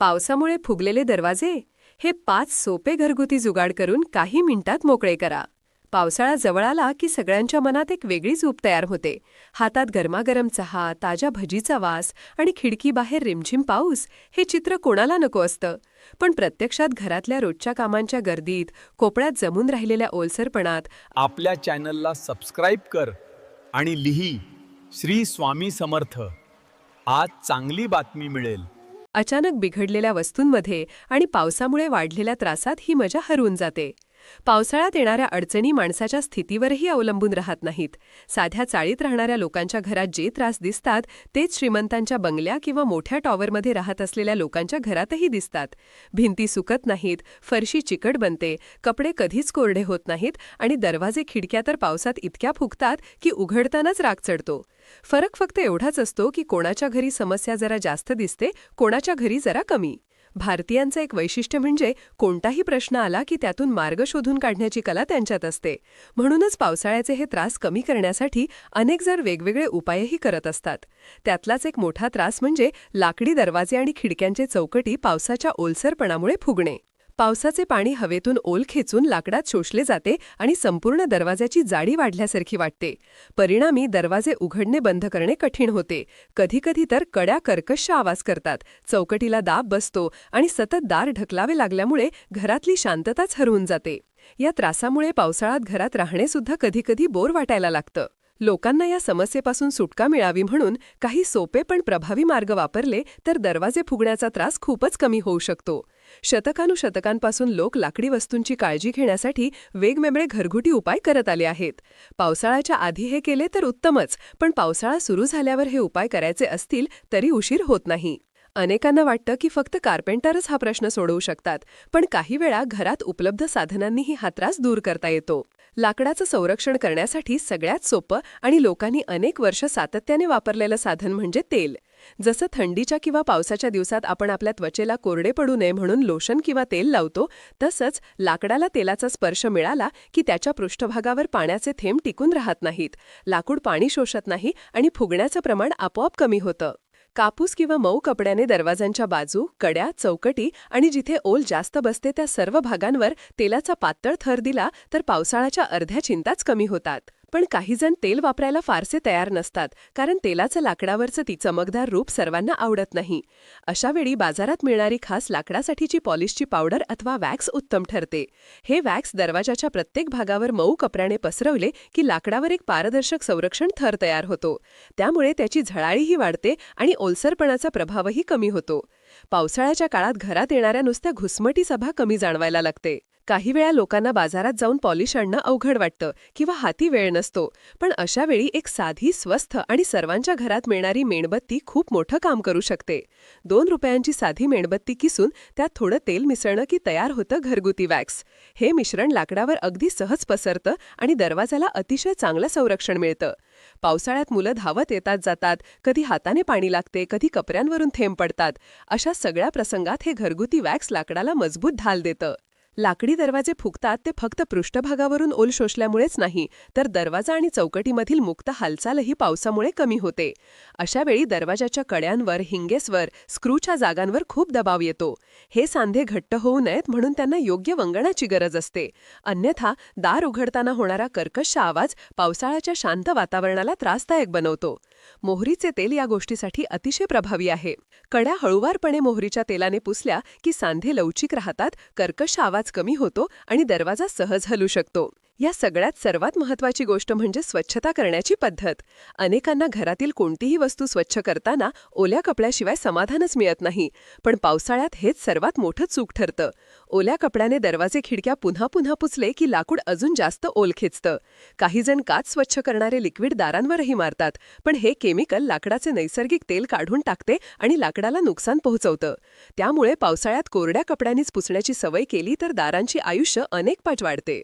पावसामुळे फुगलेले दरवाजे? हे पाच सोपे घरगुती जुगाड करून काही मिनिटात मोकळे करा. पावसाळा जवळ आला की सगळ्यांच्या मनात एक वेगळीच ऊब तयार होते. हातात गरमागरम चहा ताज्या भजीचा वास आणि खिडकीबाहेर रिमझिम पाऊस हे चित्र कोणाला नको असतं? पण प्रत्यक्षात घरातल्या रोजच्या कामांच्या गर्दीत कोपळ्यात जमून राहिलेल्या ओलसरपणात आपल्या चॅनलला सबस्क्राईब कर आणि लिही श्री स्वामी समर्थ. आज चांगली बातमी मिळेल. अचानक बिघडलेल्या वस्तूंमध्ये आणि पावसामुळे वाढलेल्या त्रासात ही मजा हरवून जाते. पावसाळ्यात येणाऱ्या अडचणी माणसाच्या स्थितीवरही अवलंबून राहत नाहीत. साध्या चाळीत राहणाऱ्या लोकांच्या घरात जे त्रास दिसतात तेच श्रीमंतांच्या बंगल्या किंवा मोठ्या टॉवरमध्ये राहत असलेल्या लोकांच्या घरातही दिसतात. भिंती सुकत नाहीत फरशी चिकट बनते कपडे कधीच कोरडे होत नाहीत आणि दरवाजे खिडक्या तर पावसात इतक्या फुगतात की उघडतानाच राग चढतो. फरक फक्त एवढाच असतो की कोणाच्या घरी समस्या जरा जास्त दिसते कोणाच्या घरी जरा कमी. भारतीयांचं एक वैशिष्ट्य म्हणजे कोणताही प्रश्न आला की त्यातून मार्ग शोधून काढण्याची कला त्यांच्यात असते. म्हणूनच पावसाळ्याचे हे त्रास कमी करण्यासाठी अनेक जर वेगवेगळे उपायही करत असतात. त्यातलाच एक मोठा त्रास म्हणजे लाकडी दरवाजे आणि खिडक्यांचे चौकटी पावसाच्या ओलसरपणामुळे फुगणे. पावसाचे पाणी हवेतून ओल खेचून लाकडात शोषले जाते आणि संपूर्ण दरवाजाची जाडी वाढल्यासारखी वाटते. परिणामी दरवाजे उघडणे बंद करणे कठीण होते. कधीकधी तर कड्या कर्कश आवाज करतात. चौकटीला दाब बसतो आणि सतत दार ढकलावे लागल्यामुळे घरातली शांतताच हरवून जाते. या त्रासामुळे पावसाळ्यात घरात राहणेसुद्धा कधीकधी बोर वाटायला लागतं. लोकांना या समस्येपासून सुटका मिळावी म्हणून काही सोपे पण प्रभावी मार्ग वापरले तर दरवाजे फुगण्याचा त्रास खूपच कमी होऊ शकतो. शतकानुशतकांपासून लोक लाकडी वस्तूंची काळजी घेण्यासाठी वेगवेगळे घरगुती उपाय करत आले आहेत. पावसाळ्याच्या आधी हे केले तर उत्तमच पण पावसाळा सुरू झाल्यावर हे उपाय करायचे असतील तरी उशीर होत नाही. अनेकांना वाटतं की फक्त कार्पेंटरच हा प्रश्न सोडवू शकतात पण काही वेळा घरात उपलब्ध साधनांनीही हा त्रास दूर करता येतो. लाकडाचं संरक्षण करण्यासाठी सगळ्यात सोपं आणि लोकांनी अनेक वर्ष सातत्याने वापरलेलं साधन म्हणजे तेल. जसं थंडीच्या किंवा पावसाच्या दिवसात आपण आपल्या त्वचेला कोरडे पडू नये म्हणून लोशन किंवा तेल लावतो तसंच लाकडाला तेलाचा स्पर्श मिळाला की त्याच्या पृष्ठभागावर पाण्याचे थेंब टिकून राहत नाहीत. लाकूड पाणी शोषत नाही आणि फुगण्याचं प्रमाण आपोआप कमी होतं. कापूस किंवा मऊ कपड्याने दरवाजांच्या बाजू कड्या चौकटी आणि जिथे ओल जास्त बसते त्या सर्व भागांवर तेलाचा पातळ थर दिला तर पावसाळ्याच्या अर्ध्या चिंताच कमी होतात. पण काहीजण तेल वापरायला फारसे तयार नसतात कारण तेलाचं लाकडावरचं ती चमकदार रूप सर्वांना आवडत नाही. अशा वेळी बाजारात मिळणारी खास लाकडासाठीची पॉलिशची पावडर अथवा वॅक्स उत्तम ठरते. हे वॅक्स दरवाजाच्या प्रत्येक भागावर मऊ कपड्याने पसरवले की लाकडावर एक पारदर्शक संरक्षण थर तयार होतो. त्यामुळे त्याची झळाळीही वाढते आणि ओलसरपणाचा प्रभावही कमी होतो. पावसाळ्याच्या काळात घरात येणाऱ्या नुसत्या घुसमटी सभा कमी जाणवायला लागते. काही वेळा लोकांना बाजारात जाऊन पॉलिश आणणं अवघड वाटतं किंवा हाती वेळ नसतो. पण अशा वेळी एक साधी स्वस्थ आणि सर्वांच्या घरात मिळणारी मेणबत्ती खूप मोठं काम करू शकते. दोन रुपयांची साधी मेणबत्ती किसून त्यात थोडं तेल मिसळणं की तयार होतं घरगुती वॅक्स. हे मिश्रण लाकडावर अगदी सहज पसरतं आणि दरवाजाला अतिशय चांगलं संरक्षण मिळतं. पावसाळ्यात मुलं धावत येतात जातात कधी हाताने पाणी लागते कधी कपऱ्यांवरून थेंब पडतात. अशा सगळ्या प्रसंगात हे घरगुती वॅक्स लाकडाला मजबूत ढाल देतं. लाकडी दरवाजे फुगतात ते फक्त पृष्ठभागावरून ओल शोषल्यामुळेच नाही तर दरवाजा आणि चौकटीमधील मुक्त हालचालही पावसामुळे कमी होते. अशा वेळी दरवाजाच्या कड्यांवर हिंगेसवर स्क्रूच्या जागांवर खूप दबाव येतो. हे सांधे घट्ट होऊ नयेत म्हणून त्यांना योग्य वंगणाची गरज असते. अन्यथा दार उघडताना होणारा कर्कश आवाज पावसाळ्याच्या शांत वातावरणाला त्रासदायक बनवतो. मोहरीचे तेल या गोष्टीसाठी अतिशय प्रभावी आहे. कड्या हळुवारपणे मोहरीच्या तेलाने पुसल्या की सांधे लवचिक राहतात कर्कश आवाज कमी होतो आणि दरवाजा सहज हलू शकतो. या सगळ्यात सर्वात महत्वाची गोष्ट म्हणजे स्वच्छता करण्याची पद्धत. अनेकांना घरातील कोणतीही वस्तू स्वच्छ करताना ओल्या कपड्याशिवाय समाधानच मिळत नाही पण पावसाळ्यात हेच सर्वात मोठं चूक ठरतं. ओल्या कपड्याने दरवाजे खिडक्या पुन्हा पुन्हा पुसले की लाकूड अजून जास्त ओल खेचतं काहीजण काच स्वच्छ करणारे लिक्विड दारांवरही मारतात पण हे केमिकल लाकडाचे नैसर्गिक तेल काढून टाकते आणि लाकडाला नुकसान पोहोचवतं. त्यामुळे पावसाळ्यात कोरड्या कपड्यांनीच पुसण्याची सवय केली तर दारांची आयुष्य अनेक पाठ वाढते.